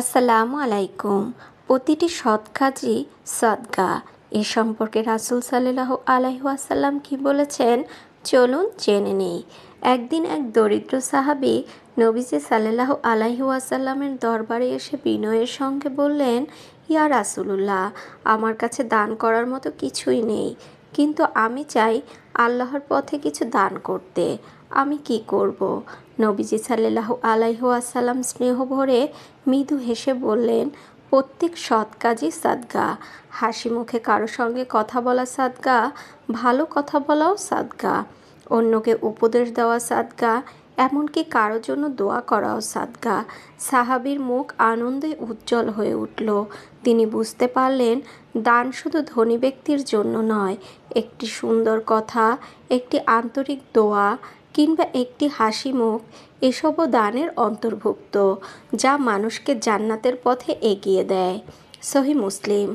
আসসালামু আলাইকুম। প্রতিটি সৎ কাজই সদগা এ সম্পর্কে রাসুল সাল্লাহ আলাইহাসাল্লাম কি বলেছেন? চলুন জেনে নেই। একদিন এক দরিদ্র সাহাবি নবীজি সাল্লাহ আলাইহাসাল্লামের দরবারে এসে বিনয়ের সঙ্গে বললেন, ইয়া রাসুলুল্লাহ, আমার কাছে দান করার মতো কিছুই নেই। কিন্তু আমি চাই আল্লাহর পথে কিছু দান করতে। আমি কি করব? নবীজি সাল্লাহ আলাইহাসাল্লাম স্নেহ ভরে মৃদু হেসে বললেন, প্রত্যেক সৎ কাজই সাদগা। হাসি মুখে কারও সঙ্গে কথা বলা সাদগা, ভালো কথা বলাও সাদগা। অন্যকে উপদেশ দেওয়া সাদগা, এমনকি কারও জন্য দোয়া করাও সাদগা। সাহাবির মুখ আনন্দে উজ্জ্বল হয়ে উঠল। তিনি বুঝতে পারলেন, দান শুধু ধনী ব্যক্তির জন্য নয়, একটি সুন্দর কথা, একটি আন্তরিক দোয়া কিংবা একটি হাসি মুখ এসবও দানের অন্তর্ভুক্ত, যা মানুষকে জান্নাতের পথে এগিয়ে দেয়। সহি মুসলিম।